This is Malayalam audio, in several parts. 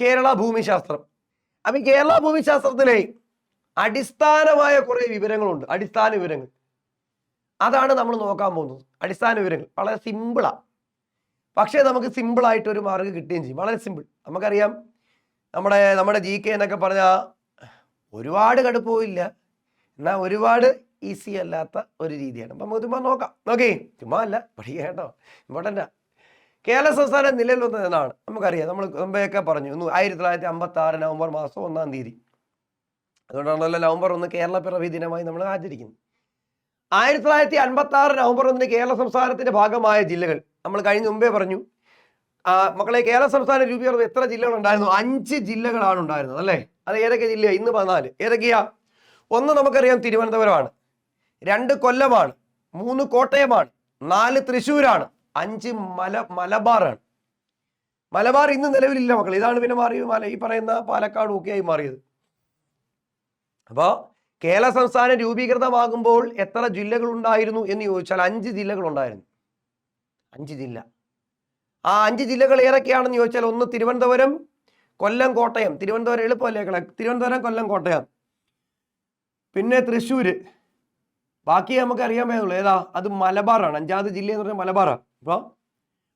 കേരള ഭൂമിശാസ്ത്രം. അപ്പം കേരള ഭൂമിശാസ്ത്രത്തിലെ അടിസ്ഥാനമായ കുറേ വിവരങ്ങളുണ്ട്. അടിസ്ഥാന വിവരങ്ങൾ. അതാണ് നമ്മൾ നോക്കാൻ പോകുന്നത്. അടിസ്ഥാന വിവരങ്ങൾ. വളരെ സിമ്പിളാണ് പക്ഷേ നമുക്ക് സിമ്പിൾ ആയിട്ട് ഒരു മാർഗം കിട്ടുകയും ചെയ്യും. വളരെ സിമ്പിൾ നമുക്കറിയാം നമ്മുടെ നമ്മുടെ ജി കെ എന്നൊക്കെ പറഞ്ഞാൽ ഒരുപാട് കടുപ്പമില്ല എന്നാൽ ഒരുപാട് ഈസി അല്ലാത്ത ഒരു രീതിയാണ്. അപ്പം നമുക്ക് ചുമ്മാ നോക്കാം. നോക്കേ. ചുമ്മാ അല്ല. പഠിക്കാം കേട്ടോ. ഇമ്പോർട്ടന്റാ കേരള സംസ്ഥാനം നിലയിൽ വന്നത് എന്നാണ്. നമുക്കറിയാം. നമ്മൾ മുമ്പെയൊക്കെ പറഞ്ഞു. ആയിരത്തി തൊള്ളായിരത്തി അമ്പത്തി ആറ് നവംബർ മാസം ഒന്നാം തീയതി. അതുകൊണ്ടാണല്ലോ നവംബർ ഒന്ന് കേരള പിറവി ദിനമായി നമ്മൾ ആചരിക്കുന്നത്. ആയിരത്തി തൊള്ളായിരത്തി അൻപത്തി ആറ് നവംബർ ഒന്നിന് കേരള സംസ്ഥാനത്തിന്റെ ഭാഗമായ ജില്ലകൾ. നമ്മൾ കഴിഞ്ഞ മുമ്പേ പറഞ്ഞു. മക്കളെ കേരള സംസ്ഥാന രൂപീകരണം എത്ര ജില്ലകൾ ഉണ്ടായിരുന്നു അഞ്ച് ജില്ലകളാണ് ഉണ്ടായിരുന്നത് അല്ലേ? അത് ഏതൊക്കെ ജില്ലയാ? ഇന്ന് പതിനാല്. ഏതൊക്കെയാ? ഒന്ന് നമുക്കറിയാം തിരുവനന്തപുരമാണ്. രണ്ട് കൊല്ലമാണ്. മൂന്ന് കോട്ടയമാണ്. നാല് തൃശ്ശൂരാണ്. അഞ്ച് മല മലബാറാണ്. മലബാർ ഇന്ന് നിലവിലില്ല മക്കൾ ഇതാണ് പിന്നെ മാറിയത് മല ഈ പറയുന്ന പാലക്കാട് ഒക്കെ ആയി മാറിയത്. അപ്പോൾ കേരള സംസ്ഥാനം രൂപീകൃതമാകുമ്പോൾ എത്ര ജില്ലകൾ ഉണ്ടായിരുന്നു എന്ന് ചോദിച്ചാൽ അഞ്ച് ജില്ലകൾ ഉണ്ടായിരുന്നു. അഞ്ച് ജില്ല. ആ അഞ്ച് ജില്ലകൾ ഏതൊക്കെയാണെന്ന് ചോദിച്ചാൽ ഒന്ന് തിരുവനന്തപുരം കൊല്ലം കോട്ടയം. തിരുവനന്തപുരം എളുപ്പമല്ലേ തിരുവനന്തപുരം കൊല്ലം കോട്ടയം. പിന്നെ തൃശ്ശൂര്. ബാക്കി നമുക്ക് അറിയാൻ പറ്റുള്ളൂ ഏതാ? അത് മലബാറാണ്. അഞ്ചാമത് ജില്ല എന്ന് പറഞ്ഞാൽ മലബാറാണ്. അപ്പോൾ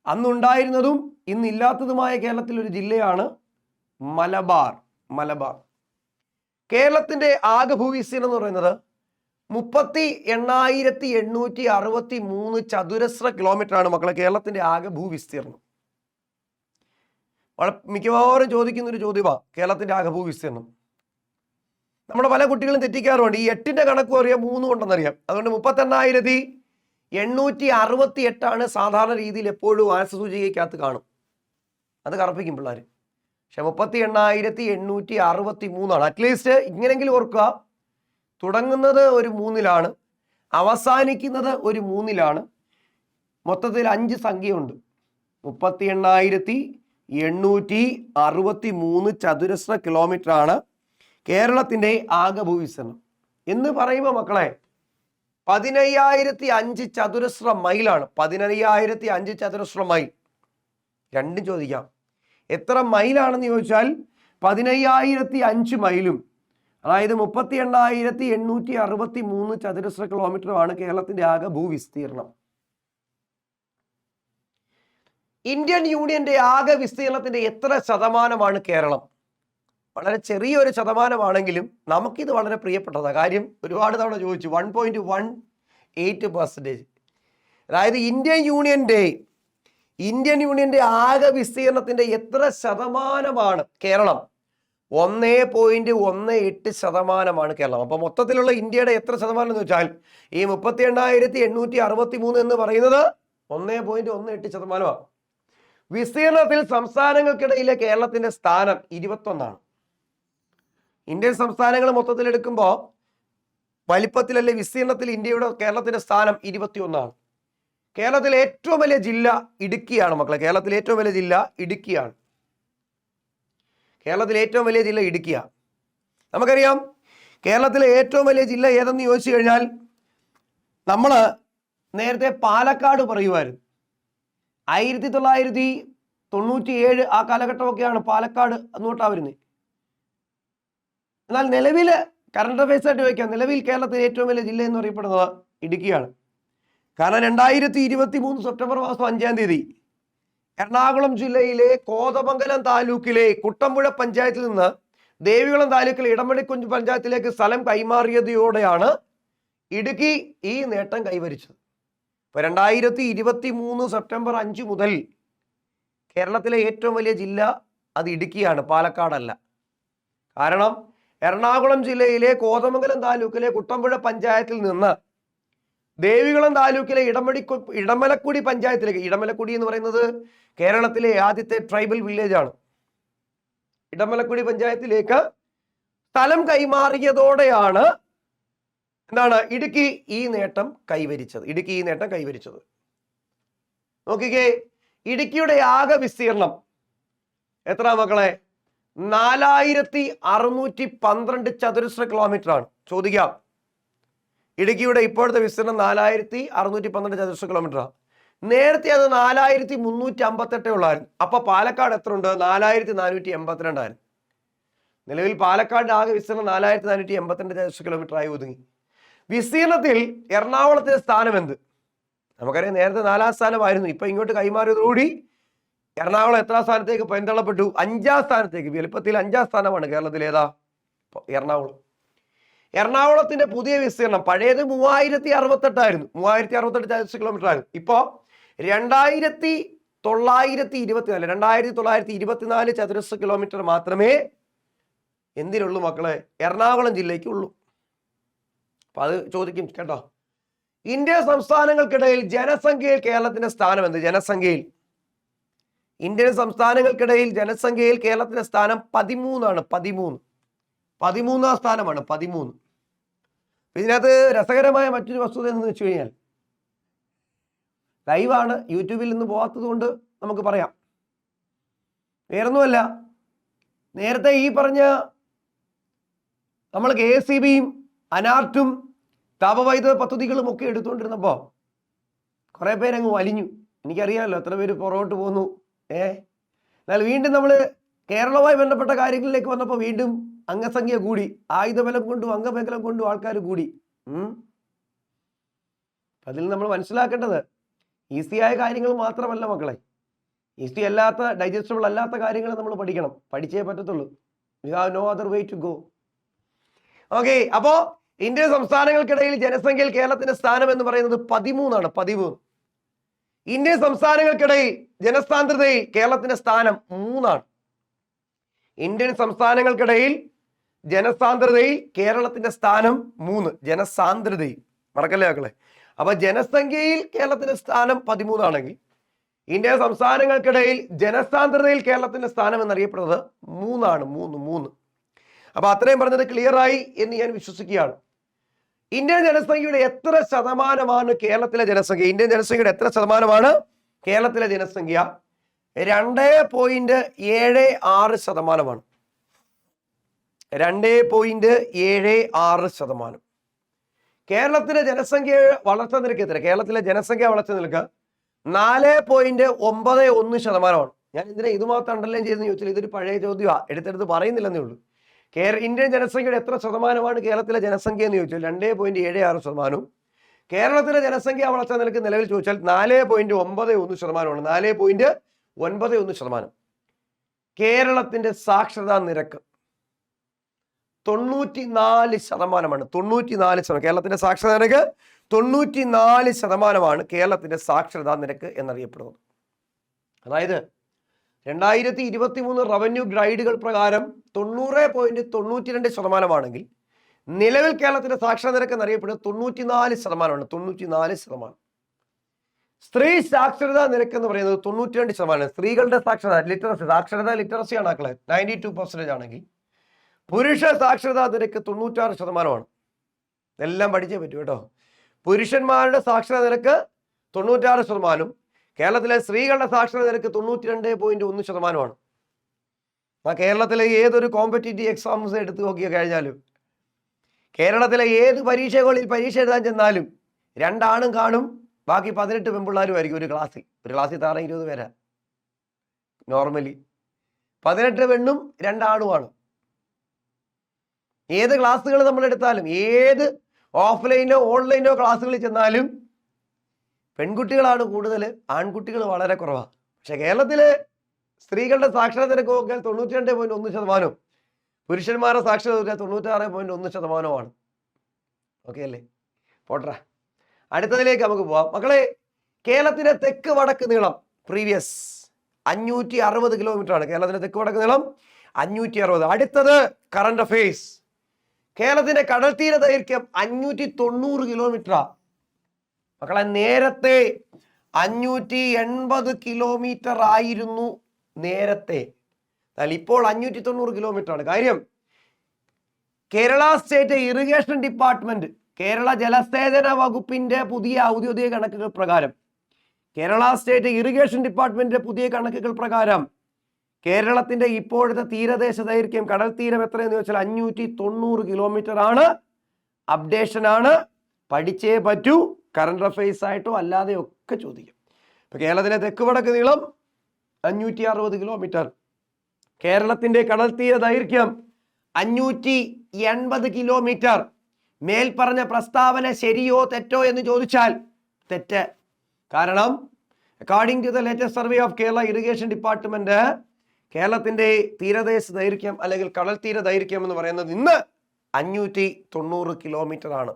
അന്നുണ്ടായിരുന്നതും ഇന്നില്ലാത്തതുമായ കേരളത്തിൽ ഒരു ജില്ലയാണ് മലബാർ മലബാർ. കേരളത്തിന്റെ ആകെ ഭൂവിസ്തീർണം എന്ന് പറയുന്നത് മുപ്പത്തി എണ്ണായിരത്തി എണ്ണൂറ്റി അറുപത്തി മൂന്ന് ചതുരശ്ര കിലോമീറ്റർ ആണ് മക്കളെ കേരളത്തിന്റെ ആകെ ഭൂവിസ്തീർണം മിക്കവാറും ചോദിക്കുന്ന ഒരു ചോദ്യമാ കേരളത്തിന്റെ ആകെ ഭൂവിസ്തീർണം നമ്മുടെ പല കുട്ടികളും തെറ്റിക്കാറുണ്ട്. ഈ എട്ടിന്റെ കണക്കും അറിയാം മൂന്നും ഉണ്ടെന്നറിയാം അതുകൊണ്ട് മുപ്പത്തെണ്ണായിരത്തി എണ്ണൂറ്റി അറുപത്തി എട്ടാണ് സാധാരണ രീതിയിൽ എപ്പോഴും ആൻസർ സൂചികയ്ക്കകത്ത് കാണും. അത് കറപ്പിക്കും പിള്ളേർ പക്ഷെ മുപ്പത്തി എണ്ണായിരത്തി എണ്ണൂറ്റി അറുപത്തി മൂന്നാണ് അറ്റ്ലീസ്റ്റ് ഇങ്ങനെങ്കിലും ഓർക്കുക. തുടങ്ങുന്നത് ഒരു മൂന്നിലാണ്. അവസാനിക്കുന്നത് ഒരു മൂന്നിലാണ്. മൊത്തത്തിൽ അഞ്ച് സംഖ്യയുണ്ട്. മുപ്പത്തി എണ്ണായിരത്തി എണ്ണൂറ്റി അറുപത്തി മൂന്ന് ചതുരശ്ര കിലോമീറ്റർ ആണ് കേരളത്തിന്റെ ആകെ ഭൂവിസ്തീർണം. എന്ന് പറയുമ്പോൾ മക്കളെ പതിനയ്യായിരത്തി അഞ്ച് ചതുരശ്ര മൈലാണ്. പതിനയ്യായിരത്തി അഞ്ച് ചതുരശ്ര മൈൽ. രണ്ടും ചോദിക്കാം. എത്ര മൈലാണെന്ന് ചോദിച്ചാൽ പതിനയ്യായിരത്തി അഞ്ച് മൈലും അതായത് മുപ്പത്തി എണ്ണായിരത്തി എണ്ണൂറ്റി അറുപത്തി മൂന്ന് ചതുരശ്ര കിലോമീറ്ററുമാണ് കേരളത്തിന്റെ ആകെ ഭൂവിസ്തീർണം. ഇന്ത്യൻ യൂണിയന്റെ ആകെ വിസ്തീർണത്തിന്റെ എത്ര ശതമാനമാണ് കേരളം? വളരെ ചെറിയൊരു ശതമാനമാണെങ്കിലും നമുക്കിത് വളരെ പ്രിയപ്പെട്ടതാണ് കാര്യം ഒരുപാട് തവണ ചോദിച്ചു one point one eight percentage അതായത് ഇന്ത്യൻ യൂണിയന്റെ ഇന്ത്യൻ യൂണിയന്റെ ആകെ വിസ്തീർണത്തിന്റെ എത്ര ശതമാനമാണ് കേരളം? ഒന്നേ പോയിന്റ് ഒന്ന് എട്ട് ശതമാനമാണ് കേരളം. അപ്പോൾ മൊത്തത്തിലുള്ള ഇന്ത്യയുടെ എത്ര ശതമാനം എന്ന് വെച്ചാൽ ഈ മുപ്പത്തി എണ്ണായിരത്തി എണ്ണൂറ്റി അറുപത്തി മൂന്ന് എന്ന് പറയുന്നത് ഒന്നേ പോയിന്റ് ഒന്ന് എട്ട് ശതമാനമാണ്. വിസ്തീർണത്തിൽ സംസ്ഥാനങ്ങൾക്കിടയിലെ കേരളത്തിന്റെ സ്ഥാനം ഇരുപത്തൊന്നാണ്. ഇന്ത്യൻ സംസ്ഥാനങ്ങൾ മൊത്തത്തിൽ എടുക്കുമ്പോൾ വലിപ്പത്തിലല്ലേ വിസ്തീർണത്തിൽ ഇന്ത്യയുടെ കേരളത്തിന്റെ സ്ഥാനം ഇരുപത്തിയൊന്നാണ്. കേരളത്തിലെ ഏറ്റവും വലിയ ജില്ല ഇടുക്കിയാണ് മക്കളെ. കേരളത്തിലെ ഏറ്റവും വലിയ ജില്ല ഇടുക്കിയാണ്. കേരളത്തിലെ ഏറ്റവും വലിയ ജില്ല ഇടുക്കിയാണ്. നമുക്കറിയാം കേരളത്തിലെ ഏറ്റവും വലിയ ജില്ല ഏതെന്ന് ചോദിച്ചു കഴിഞ്ഞാൽ നമ്മൾ നേരത്തെ പാലക്കാട് പറയുമായിരുന്നു. ആയിരത്തി തൊള്ളായിരത്തി തൊണ്ണൂറ്റി ഏഴ് ആ കാലഘട്ടമൊക്കെയാണ് പാലക്കാട് അങ്ങോട്ടാ വരുന്നത് എന്നാൽ നിലവിൽ കറണ്ട് അഫയേഴ്സ് ആയിട്ട് ചോദിക്കാം. നിലവിൽ കേരളത്തിലെ ഏറ്റവും വലിയ ജില്ല എന്ന് അറിയപ്പെടുന്നത് ഇടുക്കിയാണ്. കാരണം രണ്ടായിരത്തി ഇരുപത്തി മൂന്ന് സെപ്റ്റംബർ മാസം അഞ്ചാം തീയതി എറണാകുളം ജില്ലയിലെ കോതമംഗലം താലൂക്കിലെ കുട്ടമ്പുഴ പഞ്ചായത്തിൽ നിന്ന് ദേവികുളം താലൂക്കിലെ ഇടമണിക്കുഞ്ച് പഞ്ചായത്തിലേക്ക് സ്ഥലം കൈമാറിയതോടെയാണ് ഇടുക്കി ഈ നേട്ടം കൈവരിച്ചത്. ഇപ്പൊ രണ്ടായിരത്തി ഇരുപത്തി മൂന്ന് സെപ്റ്റംബർ അഞ്ച് മുതൽ കേരളത്തിലെ ഏറ്റവും വലിയ ജില്ല അത് ഇടുക്കിയാണ് പാലക്കാടല്ല. കാരണം എറണാകുളം ജില്ലയിലെ കോതമംഗലം താലൂക്കിലെ കുട്ടമ്പുഴ പഞ്ചായത്തിൽ നിന്ന് ദേവികുളം താലൂക്കിലെ ഇടമടി ഇടമലക്കുടി പഞ്ചായത്തിലേക്ക് ഇടമലക്കുടി എന്ന് പറയുന്നത് കേരളത്തിലെ ആദ്യത്തെ ട്രൈബൽ വില്ലേജ് ആണ്. ഇടമലക്കുടി പഞ്ചായത്തിലേക്ക് സ്ഥലം കൈമാറിയതോടെയാണ് എന്താണ് ഇടുക്കി ഈ നേട്ടം കൈവരിച്ചത് ഇടുക്കി ഈ നേട്ടം കൈവരിച്ചത്. നോക്കിക്കേ ഇടുക്കിയുടെ ആകെ വിസ്തീർണം എത്ര മക്കളെ? നാലായിരത്തി അറുന്നൂറ്റി പന്ത്രണ്ട് ചതുരശ്ര കിലോമീറ്റർ ആണ് ചോദിക്കാം. ഇടുക്കിയുടെ ഇപ്പോഴത്തെ വിസ്തീർണം നാലായിരത്തി അറുന്നൂറ്റി പന്ത്രണ്ട് ചതുരശ്ര കിലോമീറ്റർ നേരത്തെ അത് നാലായിരത്തി മുന്നൂറ്റി അമ്പത്തെട്ടേ ഉള്ളായിരുന്നു. അപ്പൊ പാലക്കാട് എത്ര ഉണ്ട് നാലായിരത്തി നാനൂറ്റി എൺപത്തിരണ്ടായിരുന്നു നിലവിൽ പാലക്കാടിന്റെ ആകെ വിസ്തീർണം നാലായിരത്തി നാനൂറ്റി എൺപത്തിരണ്ട് ചതുരശ്ര കിലോമീറ്റർ ആയി ഒതുങ്ങി. വിസ്തീർണത്തിൽ എറണാകുളത്തിന്റെ സ്ഥാനം എന്ത് നമുക്കറിയാം നേരത്തെ നാലാം സ്ഥാനമായിരുന്നു. ഇപ്പൊ ഇങ്ങോട്ട് കൈമാറിയതോടുകൂടി എറണാകുളം എത്ര സ്ഥാനത്തേക്ക്? പിന്തള്ളപ്പെട്ടു അഞ്ചാം സ്ഥാനത്തേക്ക്. വലുപ്പത്തിൽ അഞ്ചാം സ്ഥാനമാണ്. കേരളത്തിൽ ഏതാ? എറണാകുളം. എറണാകുളത്തിന്റെ പുതിയ വിസ്തീർണം പഴയത് മൂവായിരത്തി അറുപത്തെട്ടായിരുന്നു മൂവായിരത്തി അറുപത്തെട്ട് ചതുരശ്ര കിലോമീറ്റർ ആയിരുന്നു. ഇപ്പോ രണ്ടായിരത്തി തൊള്ളായിരത്തി ഇരുപത്തിനാല് രണ്ടായിരത്തി തൊള്ളായിരത്തി ഇരുപത്തിനാല് ചതുരശ്ര കിലോമീറ്റർ മാത്രമേ എന്തിനുള്ളൂ മക്കളെ? എറണാകുളം ജില്ലയ്ക്ക് ഉള്ളൂ. അപ്പൊ അത് ചോദിക്കും കേട്ടോ? ഇന്ത്യ സംസ്ഥാനങ്ങൾക്കിടയിൽ ജനസംഖ്യയിൽ കേരളത്തിന്റെ സ്ഥാനം എന്ത് ജനസംഖ്യയിൽ. ഇന്ത്യൻ സംസ്ഥാനങ്ങൾക്കിടയിൽ ജനസംഖ്യയിൽ കേരളത്തിന്റെ സ്ഥാനം പതിമൂന്നാണ് പതിമൂന്ന്. പതിമൂന്നാം സ്ഥാനമാണ് പതിമൂന്ന്. ഇതിനകത്ത് രസകരമായ മറ്റൊരു വസ്തുത എന്ന് വെച്ച് കഴിഞ്ഞാൽ ലൈവാണ് യൂട്യൂബിൽ നിന്ന് പോകാത്തത് കൊണ്ട് നമുക്ക് പറയാം. വേറൊന്നുമല്ല നേരത്തെ ഈ പറഞ്ഞ നമ്മൾ കെ എസ് സി ബിയും അനാർട്ടും താപവൈദ്യുത പദ്ധതികളും ഒക്കെ എടുത്തുകൊണ്ടിരുന്നപ്പോൾ കുറേ പേരങ്ങ് വലിഞ്ഞു. എനിക്കറിയാമല്ലോ എത്ര പേര് പുറകോട്ട് പോന്നു. ഏ? എന്നാൽ വീണ്ടും നമ്മൾ കേരളവുമായി ബന്ധപ്പെട്ട കാര്യങ്ങളിലേക്ക് വന്നപ്പോൾ വീണ്ടും അംഗസംഖ്യ കൂടി ആയുധബലം കൊണ്ടും അംഗബലം കൊണ്ടും ആൾക്കാർ കൂടി. അതിൽ നമ്മൾ മനസ്സിലാക്കേണ്ടത് ഈസിയായ കാര്യങ്ങൾ മാത്രമല്ല മക്കളെ. ഈസി അല്ലാത്ത ഡൈജസ്റ്റബിൾ അല്ലാത്ത കാര്യങ്ങൾ നമ്മൾ പഠിക്കണം. പഠിച്ചേ പറ്റത്തുള്ളൂ. You have no other way to go okay അപ്പോ ഇന്ത്യൻ സംസ്ഥാനങ്ങൾക്കിടയിൽ ജനസംഖ്യയിൽ കേരളത്തിന്റെ സ്ഥാനം എന്ന് പറയുന്നത് പതിമൂന്നാണ്. പതിമൂന്ന് ഇന്ത്യൻ സംസ്ഥാനങ്ങൾക്കിടയിൽ ജനസാന്ദ്രതയിൽ കേരളത്തിന്റെ സ്ഥാനം മൂന്നാണ്. ഇന്ത്യൻ സംസ്ഥാനങ്ങൾക്കിടയിൽ ജനസാന്ദ്രതയിൽ കേരളത്തിന്റെ സ്ഥാനം മൂന്ന്. ജനസാന്ദ്രതയിൽ. മറക്കല്ലേ മക്കളെ? അപ്പൊ ജനസംഖ്യയിൽ കേരളത്തിന്റെ സ്ഥാനം പതിമൂന്നാണെങ്കിൽ ഇന്ത്യൻ സംസ്ഥാനങ്ങൾക്കിടയിൽ ജനസാന്ദ്രതയിൽ കേരളത്തിന്റെ സ്ഥാനം എന്നറിയപ്പെടുന്നത് മൂന്നാണ്. മൂന്ന് മൂന്ന്. അപ്പൊ അത്രയും പറഞ്ഞത് ക്ലിയർ ആയി എന്ന് ഞാൻ വിശ്വസിക്കുകയാണ്. ഇന്ത്യൻ ജനസംഖ്യയുടെ എത്ര ശതമാനമാണ് കേരളത്തിലെ ജനസംഖ്യ? ഇന്ത്യൻ ജനസംഖ്യയുടെ എത്ര ശതമാനമാണ് കേരളത്തിലെ ജനസംഖ്യ? രണ്ട് പോയിന്റ് ഏഴ് ആറ് ശതമാനമാണ്. രണ്ട് പോയിന്റ് ഏഴ് ആറ് ശതമാനം. കേരളത്തിലെ ജനസംഖ്യ വളർച്ച നിരക്ക് എത്ര കേരളത്തിലെ ജനസംഖ്യ വളർച്ച നിരക്ക് നാല് പോയിന്റ് ഒമ്പത് ഒന്ന് ശതമാനമാണ്. ഞാൻ ഇതിനെ ഇത് മാത്രം അണ്ടർലൈൻ ചെയ്തെന്ന് ചോദിച്ചാൽ ഇതൊരു പഴയ ചോദ്യമാണ് എടുത്തെടുത്ത് പറയുന്നില്ലെന്നേ ഉള്ളൂ. കേര ഇന്ത്യൻ ജനസംഖ്യയുടെ എത്ര ശതമാനമാണ് കേരളത്തിലെ ജനസംഖ്യ എന്ന് ചോദിച്ചാൽ രണ്ട് പോയിന്റ് ഏഴ് ആറ് ശതമാനവും. കേരളത്തിലെ ജനസംഖ്യ വളർച്ച നിരക്ക് നിലവിൽ ചോദിച്ചാൽ നാല് പോയിന്റ് ഒമ്പത് ഒന്ന് ശതമാനമാണ്. നാല് പോയിന്റ് ഒൻപത് ഒന്ന് ശതമാനം. കേരളത്തിന്റെ സാക്ഷരതാ നിരക്ക് തൊണ്ണൂറ്റി നാല് ശതമാനമാണ്. തൊണ്ണൂറ്റി നാല് ശതമാനം. കേരളത്തിന്റെ സാക്ഷരതാ നിരക്ക് തൊണ്ണൂറ്റി നാല് ശതമാനമാണ് കേരളത്തിന്റെ സാക്ഷരതാ നിരക്ക് എന്നറിയപ്പെടുന്നത്. അതായത് രണ്ടായിരത്തി ഇരുപത്തി മൂന്ന് റവന്യൂ ഗ്രൈഡുകൾ പ്രകാരം തൊണ്ണൂറ് പോയിന്റ് തൊണ്ണൂറ്റി രണ്ട് ശതമാനമാണെങ്കിൽ നിലവിൽ കേരളത്തിന്റെ സാക്ഷരത നിരക്ക് എന്നറിയപ്പെടുന്നത് തൊണ്ണൂറ്റിനാല് ശതമാനമാണ് തൊണ്ണൂറ്റിനാല് ശതമാനം. സ്ത്രീ സാക്ഷരതാ നിരക്ക് എന്ന് പറയുന്നത് തൊണ്ണൂറ്റി രണ്ട് ശതമാനം. സ്ത്രീകളുടെ സാക്ഷരത ലിറ്ററസി സാക്ഷരത ലിറ്ററസി ആണ് ആക്കളെ. നയന്റി ടു പെർസെന്റേജ് ആണെങ്കിൽ പുരുഷ സാക്ഷരതാ നിരക്ക് തൊണ്ണൂറ്റാറ് ശതമാനമാണ്. എല്ലാം പഠിച്ചേ പറ്റൂ കേട്ടോ. പുരുഷന്മാരുടെ സാക്ഷരതാ നിരക്ക് തൊണ്ണൂറ്റാറ് ശതമാനം കേരളത്തിലെ സ്ത്രീകളുടെ സാക്ഷരത നിരക്ക് തൊണ്ണൂറ്റി രണ്ട് പോയിന്റ് ഒന്ന് ശതമാനമാണ്. ആ കേരളത്തിലെ ഏതൊരു കോമ്പറ്റേറ്റീവ് എക്സാംസ് എടുത്തു നോക്കിയ കഴിഞ്ഞാലും കേരളത്തിലെ ഏത് പരീക്ഷകളിൽ പരീക്ഷ എഴുതാൻ ചെന്നാലും രണ്ടാണും കാണും ബാക്കി പതിനെട്ട് പെൺപിള്ളാരും ആയിരിക്കും ഒരു ക്ലാസ്സിൽ ഒരു ക്ലാസ്സിൽ താറ ഇരുപത് പേരാ. നോർമലി പതിനെട്ട് പെണ്ണും രണ്ടാണുമാണ്. ഏത് ക്ലാസ്സുകൾ നമ്മൾ എടുത്താലും ഏത് ഓഫ്ലൈനോ ഓൺലൈനോ ക്ലാസ്സുകളിൽ ചെന്നാലും പെൺകുട്ടികളാണ് കൂടുതൽ ആൺകുട്ടികൾ വളരെ കുറവാണ് പക്ഷെ കേരളത്തിലെ സ്ത്രീകളുടെ സാക്ഷരത നിരക്ക് നോക്കിയാൽ തൊണ്ണൂറ്റി രണ്ട് പോയിന്റ് ഒന്ന് ശതമാനവും. പുരുഷന്മാരുടെ സാക്ഷരത നോക്കിയാൽ തൊണ്ണൂറ്റാറ് പോയിന്റ് ഒന്ന് ശതമാനവുമാണ്. ഓക്കെ അല്ലേ? പോട്ടറ അടുത്തതിലേക്ക് നമുക്ക് പോവാം. മക്കളെ കേരളത്തിന്റെ തെക്ക് വടക്ക് നീളം പ്രീവിയസ് അഞ്ഞൂറ്റി അറുപത് കിലോമീറ്റർ ആണ്. കേരളത്തിന്റെ തെക്ക് വടക്ക് നീളം അഞ്ഞൂറ്റി അറുപത് അടുത്തത് കറണ്ട് അഫയേഴ്സ് കേരളത്തിന്റെ കടൽ തീര ദൈർഘ്യം അഞ്ഞൂറ്റി തൊണ്ണൂറ് കിലോമീറ്ററാ മക്കളെ നേരത്തെ അഞ്ഞൂറ്റി എൺപത് കിലോമീറ്റർ ആയിരുന്നു നേരത്തെ. എന്നാൽ ഇപ്പോൾ അഞ്ഞൂറ്റി തൊണ്ണൂറ് കിലോമീറ്റർ ആണ്. കാര്യം Kerala state irrigation department Kerala ജലസേചന വകുപ്പിന്റെ പുതിയ ഔദ്യോഗിക കണക്കുകൾ പ്രകാരം കേരള സ്റ്റേറ്റ് ഇറിഗേഷൻ ഡിപ്പാർട്ട്മെന്റിന്റെ പുതിയ കണക്കുകൾ പ്രകാരം കേരളത്തിന്റെ ഇപ്പോഴത്തെ തീരദേശ ദൈർഘ്യം കടൽ തീരം എത്രയെന്ന് ചോദിച്ചാൽ അഞ്ഞൂറ്റി തൊണ്ണൂറ് കിലോമീറ്റർ ആണ്. അപ്ഡേഷൻ ആണ്. പഠിച്ചേ പറ്റൂ. കറണ്ട് അഫയേഴ്സ് ആയിട്ടോ അല്ലാതെയോ ഒക്കെ ചോദിക്കും. ഇപ്പൊ കേരളത്തിലെ തെക്ക് വടക്ക് നീളം അഞ്ഞൂറ്റി അറുപത് കിലോമീറ്റർ കേരളത്തിന്റെ കടൽ തീര ദൈർഘ്യം അഞ്ഞൂറ്റി എൺപത് കിലോമീറ്റർ മേൽപ്പറഞ്ഞ പ്രസ്താവന ശരിയോ തെറ്റോ എന്ന് ചോദിച്ചാൽ തെറ്റ്. കാരണം according to the latest survey of Kerala irrigation department കേരളത്തിന്റെ തീരദേശ ദൈർഘ്യം അല്ലെങ്കിൽ കടൽ തീര ദൈർഘ്യം എന്ന് പറയുന്നത് ഇന്ന് അഞ്ഞൂറ്റി തൊണ്ണൂറ് കിലോമീറ്റർ ആണ്.